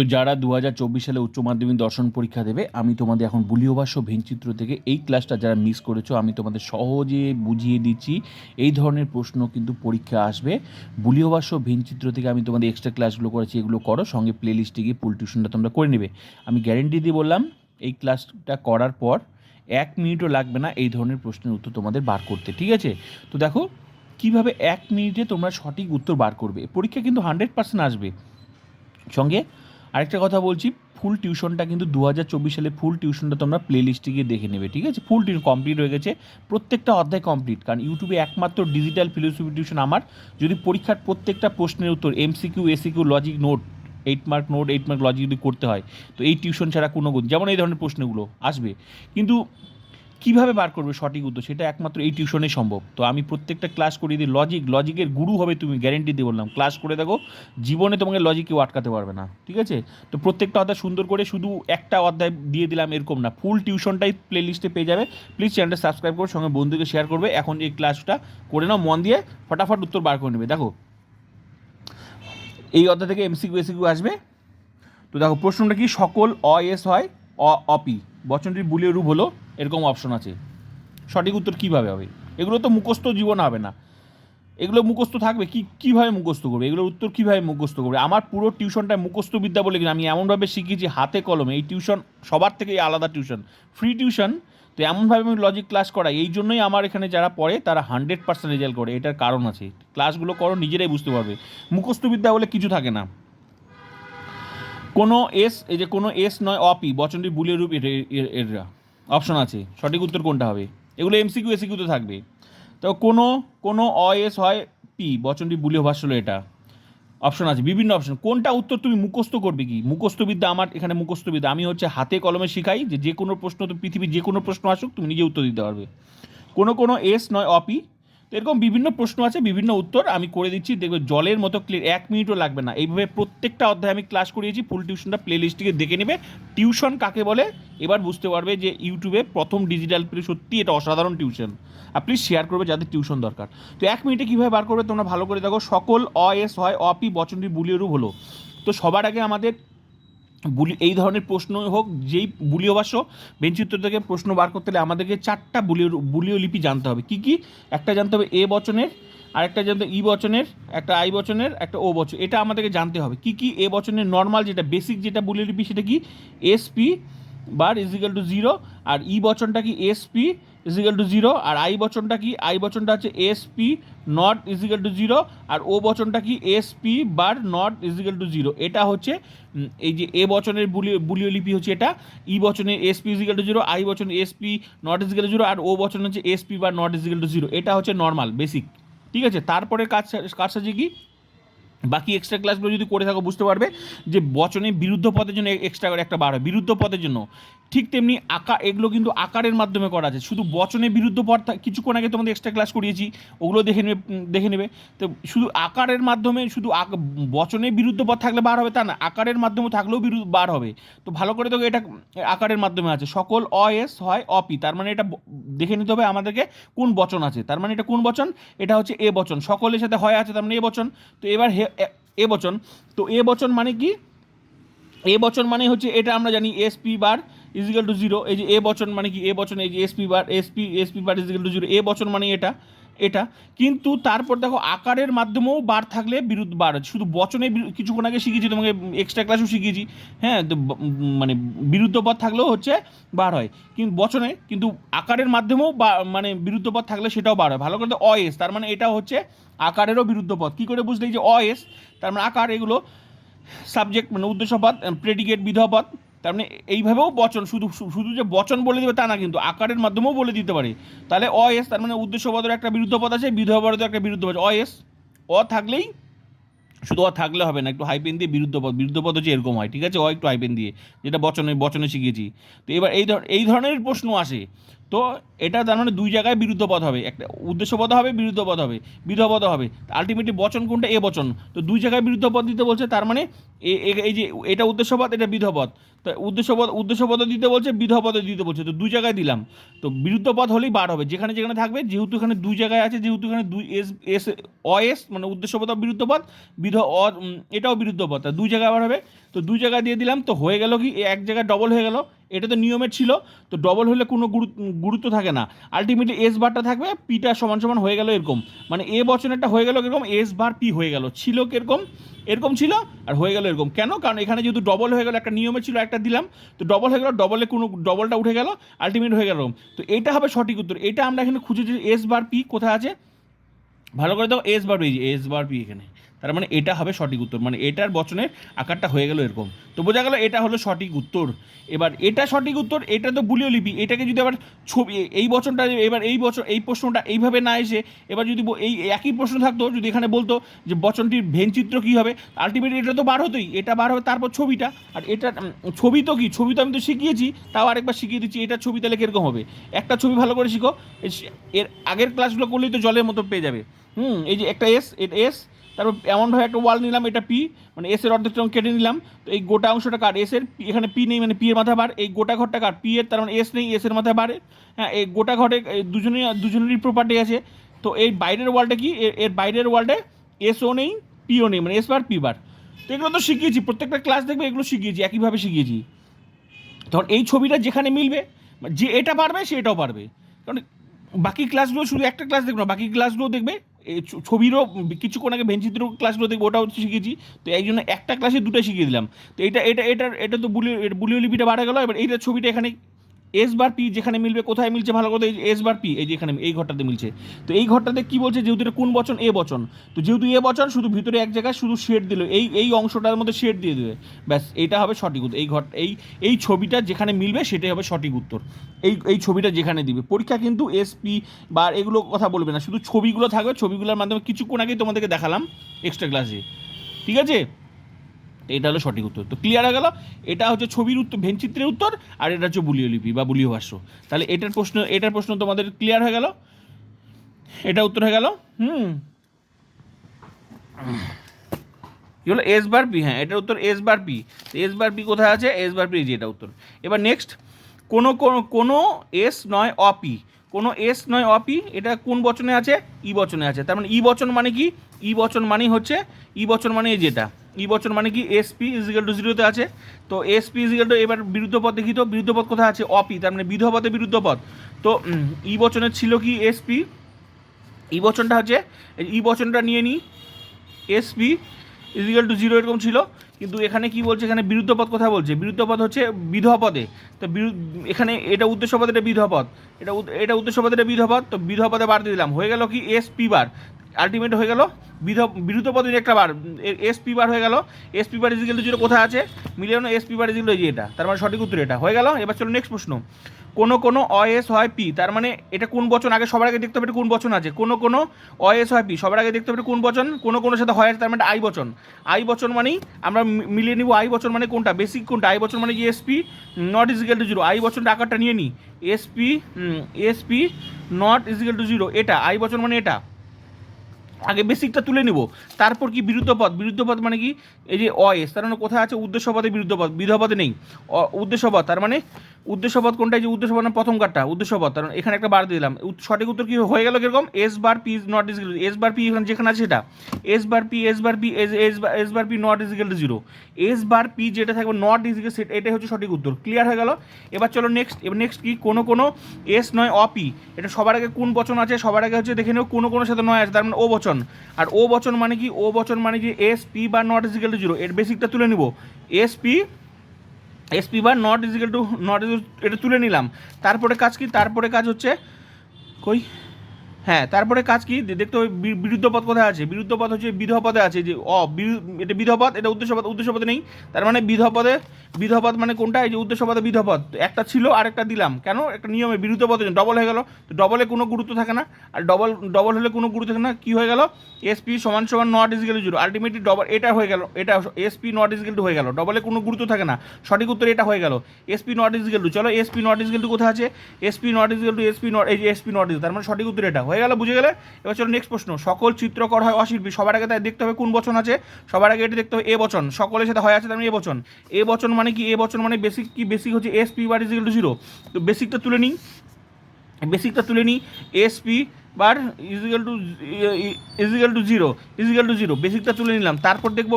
তো যারা দু হাজার চব্বিশ সালে উচ্চ মাধ্যমিক দর্শন পরীক্ষা দেবে, আমি তোমাদের এখন বুলিও ভাষ্য ভেনচিত্র থেকে এই ক্লাসটা যারা মিস করেছ, আমি তোমাদের সহজে বুঝিয়ে দিচ্ছি, এই ধরনের প্রশ্ন কিন্তু পরীক্ষা আসবে। বুলিও ভাষ্য ভেনচিত্র থেকে আমি তোমাদের এক্সট্রা ক্লাসগুলো করেছি, এগুলো করো, সঙ্গে প্লে লিস্টে গিয়ে পুল টিউশনটা তোমরা করে নেবে। আমি গ্যারেন্টি দিয়ে বললাম, এই ক্লাসটা করার পর এক মিনিটও লাগবে না এই ধরনের প্রশ্নের উত্তর তোমাদের বার করতে, ঠিক আছে? তো দেখো, কীভাবে এক মিনিটে তোমরা সঠিক উত্তর বার করবে? পরীক্ষা কিন্তু হান্ড্রেড পার্সেন্ট আসবে। সঙ্গে আরেকটা কথা বলছি ফুল টিউশনটা কিন্তু দু হাজার চব্বিশ সালে ফুল টিউশনটা তোমরা প্লে লিস্টে গিয়ে দেখে নেবে, ঠিক আছে? ফুল টিউশন কমপ্লিট হয়ে গেছে, প্রত্যেকটা অধ্যায় কমপ্লিট কারণ ইউটিউবে একমাত্র ডিজিটাল ফিলোসফি টিউশন আমার। যদি পরীক্ষার প্রত্যেকটা প্রশ্নের উত্তর MCQ SCQ logic note eight mark note eight mark logic যদি করতে হয়, তো এই টিউশন ছাড়া কোনো গুণ যেমন এই ধরনের প্রশ্নগুলো আসবে। কিন্তু কীভাবে বার করবে সঠিক উত্তর? সেটা একমাত্র এই টিউশনে সম্ভব। তো আমি প্রত্যেকটা ক্লাস করিয়ে দিই। লজিক লজিকের গুরু হবে তুমি গ্যারেন্টি দিয়ে বললাম। ক্লাস করে দেখো, জীবনে তোমাকে লজিক কেউ আটকাতে পারবে না। ঠিক আছে? তো প্রত্যেকটা অধ্যায় সুন্দর করে শুধু একটা অধ্যায় দিয়ে দিলাম এরকম না। ফুল টিউশনটাই প্লে লিস্টে পেয়ে যাবে। প্লিজ চ্যানেলটা সাবস্ক্রাইব করে, সঙ্গে বন্ধুকে শেয়ার করবে। এখন এই ক্লাসটা করে নাও, মন দিয়ে ফটাফট উত্তর বার করে নেবে। দেখো, এই অধ্যায় থেকে এমসিকিউ এসিকিউ আসবে। তো দেখো, প্রশ্নটা কি? সকল অ, এস হয়, অ অপি বচনটির বুলিয়ে রূপ হলো এরকম অপশন আছে। সঠিক উত্তর কীভাবে হবে? এগুলো তো মুখস্থ জীবন হবে না। এগুলো মুখস্থ থাকবে? কি, কীভাবে মুখস্থ করবে? এগুলোর উত্তর কীভাবে মুখস্থ করবে? আমার পুরো টিউশনটা মুখস্থ বিদ্যা বলে কিনা আমি এমনভাবে শিখিয়েছি হাতে কলমে। এই টিউশন সবার থেকে আলাদা টিউশন। ফ্রি টিউশন, তো এমনভাবে আমি লজিক ক্লাস করাই। এই জন্যই আমার এখানে যারা পড়ে তারা হান্ড্রেড পার্সেন্ট রেজাল্ট করে। এটার কারণ আছে। ক্লাসগুলো করো, নিজেরাই বুঝতে পারবে। মুখস্থ বিদ্যা বলে কিছু থাকে না। কোনো এস এই যে কোনো এস নয় অপি বচনটি বুলিয়ে রূপ, এরা অপশন আছে। সঠিক উত্তর কোনটা হবে? এগুলো এমসিকিউ এসিকিউতে থাকবে। তো কোনো কোনো অ এস হয় পি বচনটি বুলিয়ে ভাষ্য হলো এটা। অপশন আছে, বিভিন্ন অপশন। কোনটা উত্তর তুমি মুখস্থ করবে কি? মুখস্থবিদ্যা আমার, এখানে মুখস্থবিদ্যা। আমি হচ্ছে হাতে কলমে শিখাই যে যে কোনো প্রশ্ন, তো পৃথিবীর যে কোনো প্রশ্ন আসুক, তুমি নিজে উত্তর দিতে পারবে। কোনো কোনো এস নয় অপি তো এরকম বিভিন্ন প্রশ্ন আছে, বিভিন্ন উত্তর আমি করে দিচ্ছি। দেখবে জলের মতো ক্লিয়ার এক মিনিটও লাগবে না। এইভাবে প্রত্যেকটা অধ্যায়ে আমি ক্লাস করিয়েছি ফুল টিউশনটা প্লে লিস্টটিকে দেখে নেবে। টিউশন কাকে বলে? এবার বুঝতে পারবে যে ইউটিউবে প্রথম ডিজিটাল প্লে সত্যি এটা অসাধারণ টিউশন আর প্লিজ শেয়ার করবে যাদের টিউশন দরকার। তো এক মিনিটে কীভাবে বার করবে তোমরা ভালো করে দেখো। সকল অ, এস, হয় অপি বচনটি বুলিয়ে রূপ হলো। তো সবার আগে আমাদের বুলি, এই ধরনের প্রশ্ন হোক, যেই বুলীয় ভাষ্য বেঞ্চিত্র থেকে প্রশ্ন বার করতে হলে আমাদেরকে চারটা বুলীয় বুলীয় লিপি জানতে হবে। কি কি? একটা জানতে হবে এ বচনের, আরেকটা জানতে ই বচনের, একটা আই বচনের, একটা ও বচন এটা আমাদেরকে জানতে হবে। কি কি এ বচনের নর্মাল যেটা বেসিক যেটা বুলীয় লিপি, সেটা কি? S P bar equal to zero R E বচনটা কি S P equal to zero R I বচনটা কি? আই বচনটা হচ্ছে S P not equal to zero R O বচনটা কি? S P bar not equal to zero এটা হচ্ছে এই যে এ বচনের বুলীয় লিপি হচ্ছে এটা। E বচনের S P equal to zero I বচন S P not equal to zero R O বচন হচ্ছে এস পি বা নট ইজিক্যাল টু জিরো এটা হচ্ছে নর্মাল বেসিক ঠিক আছে? তারপরে কাজ কাজ সাজে কি? বাকি এক্সট্রা ক্লাসগুলো যদি করে থাকো, বুঝতে পারবে যে বচনে বিরুদ্ধ পদের জন্য এক্সট্রা করে একটা বার হয়। বিরুদ্ধ পদের জন্য ঠিক তেমনি আকার এগুলো কিন্তু আকারের মাধ্যমে করা আছে। শুধু বচনে বিরুদ্ধ থা- কিছুক্ষণ আগে তোমাদের এক্সট্রা ক্লাস করিয়েছি, ওগুলো দেখে নেবে দেখে নেবে। তো শুধু আকারের মাধ্যমে, শুধু আক- বচনে বিরুদ্ধ পদ থাকলে বার হবে তা না, আকারের মাধ্যমে থাকলেও বিরুদ্ধ বার হবে। তো ভালো করে দেখো এটা, আকারের মাধ্যমে আছে। সকল অ, এস, হয় অপি তার মানে এটা দেখে নিতে হবে আমাদেরকে কোন বচন আছে। তার মানে এটা কোন বচন? এটা হচ্ছে এ বচন। সকলের সাথে হয় আছে, তার মানে এ বচন। তো এবার হে, এ বচন। তো এ বচন মানে কি? এ বচন মানে হচ্ছে, এটা আমরা জানি S P bar equal to zero এই যে এ বচন মানে কি? এ বচন, এই যে S P bar S P S P bar equal to zero A বচন মানে এটা এটা। কিন্তু তারপর দেখো, আকারের মাধ্যমেও বার থাকলে বিরুদ্ধ বার শুধু বচনে কিছুক্ষণ আগে শিখিয়েছি, তোমাকে এক্সট্রা ক্লাসও শিখিয়েছি। হ্যাঁ তো মানে বিরুদ্ধ পদ থাকলেও হচ্ছে বার হয়। কিন্তু বচনে, কিন্তু আকারের মাধ্যমেও বা- মানে বিরুদ্ধ পদ থাকলে সেটাও বার হয়। ভালো করে অ এস তার মানে এটা হচ্ছে আকারেরও বিরুদ্ধ পদ কী করে বুঝলে? যে অ এস তার মানে আকার, এগুলো সাবজেক্ট মানে উদ্দেশ্যপদ প্রেডিকেট বিধপদ তার মানে এইভাবেও বচন, শুধু শুধু যে বচন বলে দেবে তা না কিন্তু, আকারের মাধ্যমেও বলে দিতে পারে। তাহলে অ, এস, তার মানে উদ্দেশ্যপদের একটা বিরুদ্ধ পদ আছে বিধপদের একটা বিরুদ্ধ পদ অ, এস, অ থাকলেই শুধু অ থাকলে হবে না, একটু হাইপেন দিয়ে বিরুদ্ধ পদ বিরুদ্ধ পদ হচ্ছে এরকম হয়, ঠিক আছে? অ একটু হাইপেন দিয়ে, যেটা বচনে বচনে শিখেছি। তো এবার এই ধর, এই ধরনের প্রশ্ন আসে। তো এটা তার মানে দুই জায়গায় বিরুদ্ধ পদ হবে। একটা উদ্দেশ্য পদ হবে, বিরুদ্ধ পদ হবে বিধ পদ হবে। আলটিমেটলি বচন কোনটা? এ বচন। তো দুই জায়গায় বিরুদ্ধ পদ দিতে বলছে, তার মানে এই যে এটা উদ্দেশ্য পদ এটা বিধ পদ তো উদ্দেশ্য পদ উদ্দেশ্য দিতে বলছে বিধ পদ দিতে বলছে। তো দুই জায়গায় দিলাম। তো বিরুদ্ধ পদ হলেই বার হবে। যেখানে যেখানে থাকবে, যেহেতু এখানে দুই জায়গায় আছে, যেহেতু এখানে দুই এস এস, অ, এস মানে উদ্দেশ্য পদ বিরুদ্ধ পদ বিধ অ এটাও বিরুদ্ধ তা দুই জায়গায় আবার হবে। তো দুই জায়গায় দিয়ে দিলাম, তো হয়ে গেল কি? এক জায়গায় ডবল হয়ে গেল। এটা তো নিয়মের ছিল, তো ডবল হলে কোনো গুরু- গুরুত্ব থাকে না। আলটিমেটলি এস বারটা থাকবে পিটা সমান সমান হয়ে গেল এরকম। মানে এ বচনেরটা হয়ে গেল এরকম এস বার পি হয়ে গেল। ছিল কীরকম? এরকম ছিল আর হয়ে গেল এরকম। কেন? কারণ এখানে যেহেতু ডবল হয়ে গেল, একটা নিয়মে ছিল, একটা দিলাম, তো ডবল হয়ে গেল ডবলে কোনো ডবলটা উঠে গেল আলটিমেট হয়ে গেল তো এটা হবে সঠিক উত্তর। এটা আমরা এখানে খুঁজেছি এস বার পি কোথায় আছে? ভালো করে দাও S bar P S bar P এখানে। তার মানে এটা হবে সঠিক উত্তর। মানে এটার বচনের আকারটা হয়ে গেল এরকম। তো বোঝা গেল এটা হলো সঠিক উত্তর। এবার এটা সঠিক উত্তর, এটা তো বুলিও লিপি। এটাকে যদি আবার ছবি, এই বচনটা এবার এই বছর এই প্রশ্নটা এইভাবে না এসে এবার যদি এই একই প্রশ্ন থাকতো, যদি এখানে বলতো যে বচনটির ভেনচিত্র কী হবে আলটিমেট এটা তো বার হতোই। এটা বার হবে তারপর ছবিটা। আর এটা ছবি তো কি? ছবি তো আমি তো শিখিয়েছি, তাও আরেকবার শিখিয়ে দিচ্ছি, এটা ছবি তাহলে কীরকম হবে। একটা ছবি ভালো করে শিখো, এর আগের ক্লাসগুলো করলেই তো জলের মতো পেয়ে যাবে। হুম, এই যে একটা এস এস তারপর এমনভাবে একটা ওয়াল নিলাম, এটা পি মানে এস এর অর্ধেকটা কেটে নিলাম। তো এই গোটা অংশটা কার? এস এর এখানে পি নেই মানে পি এর মাথা বার। এই গোটা ঘরটা কার? পি এর, তার মানে এস নেই এস এর মাথা বারে। হ্যাঁ এই গোটা ঘরে দুজনেই, দুজনেরই প্রপার্টি আছে। তো এই বাইরের ওয়ালটা কি? এর- বাইরের ওয়ালটা এসও নেই পিও নেই মানে এস বার পি বার। তো এগুলো তো শিখিয়েছি, প্রত্যেকটা ক্লাস দেখবে এগুলো শিখিয়েছি, একইভাবে শিখিয়েছি। তখন এই ছবিটা যেখানে মিলবে, যে এটা পারবে সে এটাও পারবে। কারণ বাকি ক্লাসগুলো শুধু একটা ক্লাস দেখবে না, বাকি ক্লাসগুলো দেখবে ছবিরও কিছুক্ষণ আগে ভেঞ্চিত্র ক্লাসগুলো থেকে ওটাও শিখেছি। তো এই জন্য একটা ক্লাসে দুটো শিখিয়ে দিলাম। তো এটা এটা এটা এটা তো বুলিও বুলিও লিপিটা বাড়া গেলো। এবার এইটা ছবিটা এখানে এস বার পি যেখানে মিলবে, কোথায় মিলছে, ভালো এই এস বার পি এই যে এখানে এই ঘরটাতে মিলছে। তো এই ঘরটাতে কি বলছে, যেহেতু এটা কোন বচন? এ বচন। তো যেহেতু এ বচন, শুধু ভিতরে এক জায়গায় শুধু শেড দিল। এই এই অংশটার মধ্যে শেড দিয়ে দেবে ব্যাস, এটা হবে সঠিক উত্তর। এই ঘর, এই এই ছবিটা যেখানে মিলবে, সেটাই হবে সঠিক উত্তর। এই এই ছবিটা যেখানে দিবে। পরীক্ষা কিন্তু এসপি বা এগুলো কথা বলবে না। শুধু ছবিগুলো থাকবে, ছবিগুলোর মাধ্যমে কিছুক্ষণ আগেই তোমাদেরকে দেখালাম এক্সট্রা ক্লাসে ঠিক আছে? এটা হলো সঠিক উত্তর। তো ক্লিয়ার হয়ে গেল? এটা হচ্ছে ছবির উত্তর, ভেনচিত্রের উত্তর, আর এটা হচ্ছে বুলীয় লিপি বা বুলীয় ভাষ্য। তাহলে এটার প্রশ্ন এটার প্রশ্ন তোমাদের ক্লিয়ার হয়ে গেল? এটা উত্তর হয়ে গেল? হুম। কি হলো এস বার পি হ্যাঁ এটার উত্তর S bar P S bar P কোথায় আছে? এস বার পি যে এটা উত্তর। এবার নেক্সট কোনো কোনো কোনো এস নয় অপি। কোনো এস নয় অপি, এটা কোন বচনে আছে? ই বচনে আছে। তার মানে ই বচন মানে কি? ই বচন মানেই হচ্ছে, ই বচন মানে এই যেটা ই বচন মানে কি এস পি ইজিক্যাল টু জিরোতে আছে। তো এস পি ইজিক্যাল টু এবার বিরুদ্ধ পদ দেখি তো, বিরুদ্ধ পদ কোথায় আছে? অপি তার মানে বিধ পদে বিরুদ্ধ পদ। তো ই বচনের ছিল কি এস পি ই বচনটা হচ্ছে ই বচনটা নিয়ে নিই এসপি ইজিক্যাল টু জিরো এরকম ছিল। কিন্তু এখানে কি বলছে? এখানে বিরুদ্ধ পদ কথা বলছে? বিরুদ্ধ পদ হচ্ছে বিধবা পদে। তো এখানে এটা উদ্দেশ্য পদ এটা বিধবা পদ। এটা এটা উদ্দেশ্য পদ এটা বিধবা পদ। তো বিধবা পদে বার দিয়ে দিলাম। হয়ে গেল কি এস পি বার। আলটিমেট হয়ে গেল। বিরুদ্ধ পদের একটা বার এস পি বার হয়ে গেল। S P bar equal to zero কোথায় আছে? মিলিয়ে এস পি বার ইজিক্যাল এটা, তার মানে সঠিক উত্তর এটা। হয়ে গেল, এবার চলো নেক্সট প্রশ্ন। কোনো কোনো অএস হয় পি, তার মানে এটা কোন বচন? আগে সবার আগে দেখতে হবে কোন বচন আছে। কোনো কোনো অএস হয় পি, সবার আগে দেখতে হবে কোন বচন? কোনো কোনো সাথে হয় তার মানে আই বচন। আই বচন মানেই আমরা মিলিয়ে নিব আই বচন মানে কোনটা? বেসিক কোনটা? আই বচন মানে S P not equal to zero I বচনটা আকারটা নিয়ে নিই S P S P not equal to zero এটা, আই বচন মানে এটা। আগে বেসিকটা তুলে নিব। তারপর কি বিরুদ্ধ পদ বিরুদ্ধ পদ মানে কি? এই যে অয়েস তার মানে কোথায় আছে? উদ্দেশ্যপদে বিরুদ্ধ পদ বিধপদে নেই। উদ্দেশ্যপদ উদ্দেশ্য পদ তার মানে উদ্দেশ্য পদ কোনটা যে উদ্দেশ্য পদ মানে প্রথম কার্ডটা উদ্দেশ্য পদ তার মানে এখানে একটা বার দিলাম। সঠিক উত্তর কি হয়ে গেল কীরকম? S bar P not is S bar P এখানে যেখানে আছে সেটা। S bar P S bar P S S S bar P not equal to zero S bar P যেটা থাকবে নট ইজিক্যাল সেটা এটাই হচ্ছে সঠিক উত্তর। ক্লিয়ার হয়ে গেল? এবার চলো নেক্সট এবার নেক্সট কি? কোনো কোনো এস নয় অপি এটা সবার আগে কোন বচন আছে? সবার আগে হচ্ছে দেখে নেও, কোনো কোনো সাথে নয় আছে, তার মানে ও বচন। আর ও বচন মানে কি? ও বচন মানে কি এস পি বা নট ইজিক্যাল টু জিরো এর বেসিকটা তুলে নিব। এস পি এসপি বা not equal to not is এটা তুলে নিলাম। তারপরে কাজ কি? তারপরে কাজ হচ্ছে কই? হ্যাঁ তারপরে কাজ কি? দেখতে হবে বিরুদ্ধ পদ কোথায় আছে? বিরুদ্ধ পদ হচ্ছে বিধবা পদে আছে, যে অ, বিরু- এটা বিধ এটা উদ্দেশ্য পদ উদ্দেশ্য পদে নেই। তার মানে বিধ পদে বিধবা পদ মানে কোনটা? এই যে উদ্দেশ্য পদে বিধবা একটা ছিল আর একটা দিলাম। কেন? একটা নিয়মে বিরুদ্ধ পদে ডবল হয়ে গেল। তো ডবলে কোনো গুরুত্ব থাকে না। আর ডবল ডবল হলে কোনো গুরুত্ব থাকে না। কি হয়ে গেল? এসপি সমান সমান not equal zero ultimately double এটা হয়ে গেল। এটা এসপি নট ইজিক্যাল টু হয়ে গেল। ডবলে কোনো গুরুত্ব থাকে না। সঠিক উত্তর এটা হয়ে গেল। এসপি নট ইজিক্যাল টু চলো এসপি নট ইজিক্যাল টু কোথায় আছে? SP not equal to SP not এই যে এসপি নট ইজ তার মানে সঠিক উত্তর এটা। হয়ে গেল, বুঝে গেলে? এবার চলো নেক্সট প্রশ্ন। সকল চিত্রকর হয় অশিল্পী। সবার আগে তাই দেখতে হবে কোন বচন আছে। সবার আগে এটা দেখতে হবে এ বচন। সকলের সাথে হয় আছে তার মানে এ বচন। এ বচন মানে কি এ বচন মানে বেসিক কি বেসিক হচ্ছে S P bar equal to zero তো বেসিকটা তুলে নিই। বেসিকটা তুলে নিই। S P bar equal to equal to zero equal to zero বেসিকটা তুলে নিলাম। তারপর দেখব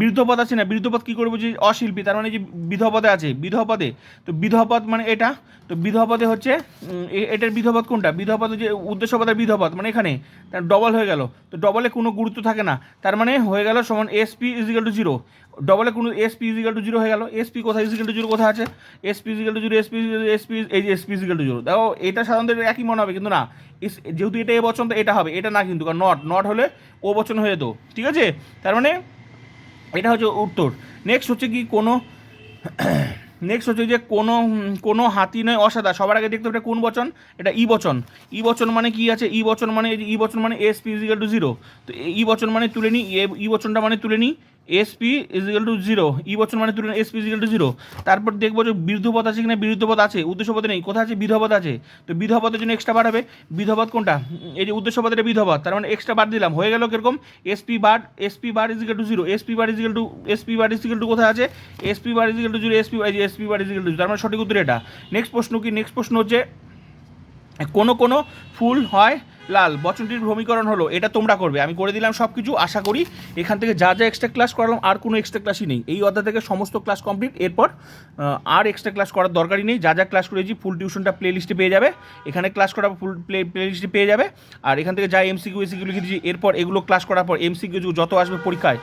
বৃদ্ধপদ আছে না? বৃদ্ধপদ কী করব যে অশিল্পী, তার মানে যে বিধপদে আছে বিধপদে তো বিধপদ মানে এটা। তো বিধপদে হচ্ছে এটার বিধপদ কোনটা? বিধপদ যে উদ্দেশ্যপদের বিধপদ মানে এখানে। ডবল হয়ে গেল। তো ডবলে কোনো গুরুত্ব থাকে না। তার মানে হয়ে গেল সমান SP is equal to zero ডবলে কোনো এসপি ইজিক্যাল টু জিরো হয়ে গেল। এসপি কোথায় ইজিক্যাল টু জিরো কোথায় আছে? SP equal to zero SP SP এই যে এসপি ইজিক্যাল টু জিরো দেখো, এটা সাধারণত একই মনে হবে, কিন্তু না যেহেতু এটা এ বচন, তো এটা হবে, এটা না কিন্তু, কারণ নট নট হলে ও বচন হয়ে যেত, ঠিক আছে? তার মানে এটা হচ্ছে উত্তর। নেক্সট হচ্ছে কি, কোনো নেক্সট হচ্ছে যে কোনো কোনো হাতি নয় অসাদা সবার আগে দেখতে হবে কোন বচন? এটা ই বচন। ই বচন মানে কি আছে? ই বচন মানে ই বচন মানে S P equal to zero তো ই বচন মানে তুলে নিই এ- ই বচনটা মানে তুলে নিই S P equal to zero ই বচন মানে তুলে S P equal to zero তারপর দেখব যে বিরুদ্ধপদ আছে কি কিনা বিরুদ্ধপদ আছে উদ্দেশ্যপদ নেই। কোথায় আছে? বিধপদ আছে। তো বিধপদের জন্য এক্সট্রা বাড়াবে হবে। কোনটা? এই যে উদ্দেশ্যপদ এটা বিধপদ তার মানে এক্সট্রা বার দিলাম। হয়ে গেল কীরকম? SP bar SP bar equal to zero SP bar equal to SP bar equal to কোথায় আছে? SP bar equal to zero SP SP bar equal to তার মানে সঠিক উত্তর এটা। নেক্সট প্রশ্ন কি? নেক্সট প্রশ্ন হচ্ছে, কোনো কোনো ফুল হয় লাল, বচনটির ভূমিকরণ হলো, এটা তোমরা করবে। আমি করে দিলাম সব কিছু আশা করি এখান থেকে যা যা এক্সট্রা ক্লাস করালাম, আর কোনো এক্সট্রা ক্লাসই নেই। এই অধ্যায় থেকে সমস্ত ক্লাস কমপ্লিট এরপর আর এক্সট্রা ক্লাস করার দরকারই নেই। যা যা ক্লাস করেছি ফুল টিউশনটা প্লে লিস্টে পেয়ে যাবে। এখানে ক্লাস করা ফুল প্লে প্লে লিস্টে পেয়ে যাবে। আর এখান থেকে যা এমসিকিউ এসিকিউ লিখে দিয়েছি, এরপর এগুলো ক্লাস করার পর এমসিকিউ যত আসবে পরীক্ষায়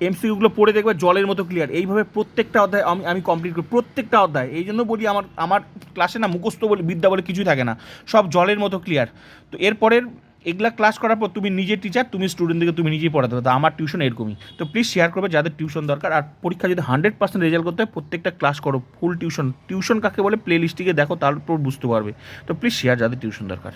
এমসিকিউগুলো পড়ে দেখবে জলের মতো ক্লিয়ার এইভাবে প্রত্যেকটা অধ্যায় আমি আমি কমপ্লিট করি। প্রত্যেকটা অধ্যায়। এই জন্য বলি আমার আমার ক্লাসে না মুখস্থ বলে, বিদ্যা বলে কিছুই থাকে না। সব জলের মতো ক্লিয়ার তো এরপরের এগুলা ক্লাস করার পর তুমি নিজে টিচার তুমি স্টুডেন্টদেরকে তুমি নিজেই পড়াতে পারো। আমার টিউশন এরকমই। তো প্লিজ শেয়ার করবে যাদের টিউশন দরকার। আর পরীক্ষা যদি হান্ড্রেড পার্সেন্ট রেজাল্ট করতে হয়, প্রত্যেকটা ক্লাস করো ফুল টিউশন টিউশন কাকে বলে? প্লে লিস্টিকে দেখো, তারপর বুঝতে পারবে। তো প্লিজ শেয়ার যাদের টিউশন দরকার।